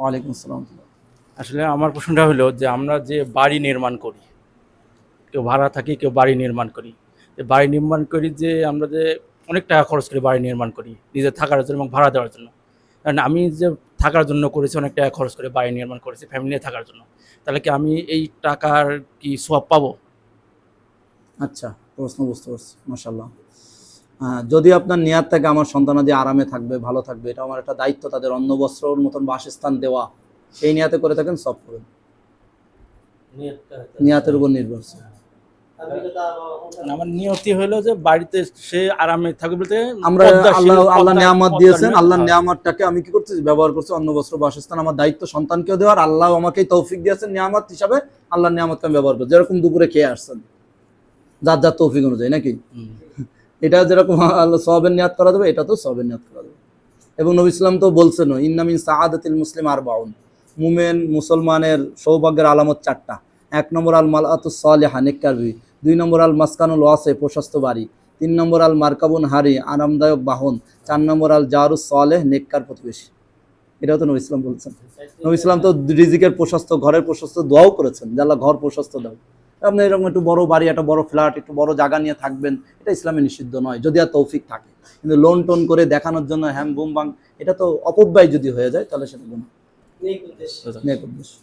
ওয়ালাইকুম আসসালাম। আসলে আমার প্রশ্নটা হলো যে আমরা যে বাড়ি নির্মাণ করি কেউ ভাড়া থাকি কেউ বাড়ি নির্মাণ করি। বাড়ি নির্মাণ করি যে আমরা যে অনেক টাকা খরচ করি বাড়ি নির্মাণ করি নিজে থাকার জন্য এবং ভাড়া দেওয়ার জন্য। কারণ আমি যে থাকার জন্য করেছি অনেক টাকা খরচ করে বাড়ি নির্মাণ করেছি ফ্যামিলি নিয়ে থাকার জন্য। তাহলে কি আমি এই টাকার কি সোয়াব পাবো? আচ্ছা প্রশ্ন বুঝতে পারছি মাসাল্লাহ যদি আপনার নিয়াত থাকে আমার সন্তানাদি আরামে থাকবে ভালো থাকবে এটা আমার একটা দায়িত্ব তাদের অন্ন বস্ত্রর মতন বাসস্থান দেওয়া সেই নিয়াতে করে থাকেন সব করবেন নিয়াতের উপর নির্ভরশীল। আমার নিয়তি হলো যে বাড়িতে সে আরামে থাকবে বলতে আমরা আল্লাহ আল্লাহ নিয়ামত দিয়েছেন আল্লাহ। নিয়ামতটাকে আমি কি করতেছি? ব্যবহার করছি অন্ন বস্ত্র বাসস্থান আমার দায়িত্ব সন্তানকেও দেওয়ার আল্লাহ আমাকেই তৌফিক দিয়েছেন নিয়ামত হিসাবে আল্লাহ নিয়ামতকে আমি ব্যবহার করছি। যেরকম দুপুরে খেয়ে আসছেন যার যার তৌফিক অনুযায়ী নাকি। এটা যেরকম সবের নিয়াত করা যাবে, এটা তো সবের নিয়াত করা যাবে। এবং নবী ইসলাম তো বলছেন ইন্নামিন সাহাদাতিল মুসলিম আর বাউন মুমেন, মুসলমানের সৌভাগ্যের আলামত চারটা। এক নম্বর আল মালাতুস সালেহা নেককারবি দুই নম্বর আল মাসকানুল ওয়াসে, প্রশস্ত বাড়ি। তিন নম্বর আল মার্কাবুন হারি, আরামদায়ক বাহন। চার নম্বর আল জারুস সালেহ, নেককার প্রতিবেশী। এটাও তো নবী ইসলাম বলছেন। নবী ইসলাম তো রিজিকের প্রশস্ত, ঘরের প্রশস্ত দোয়াও করেছেন, যে আল্লাহ ঘর প্রশস্ত দাও। আপনি এরকম একটু বড় বাড়ি একটা বড় ফ্ল্যাট একটু বড় জায়গা নিয়ে থাকবেন এটা ইসলামে নিষিদ্ধ নয় যদি আর তৌফিক থাকে। কিন্তু লোন টোন করে দেখানোর জন্য হ্যাম বুম বাং এটা তো অপব্যয় যদি হয়ে যায় তাহলে সেটা গুণ নেই উদ্দেশ্য।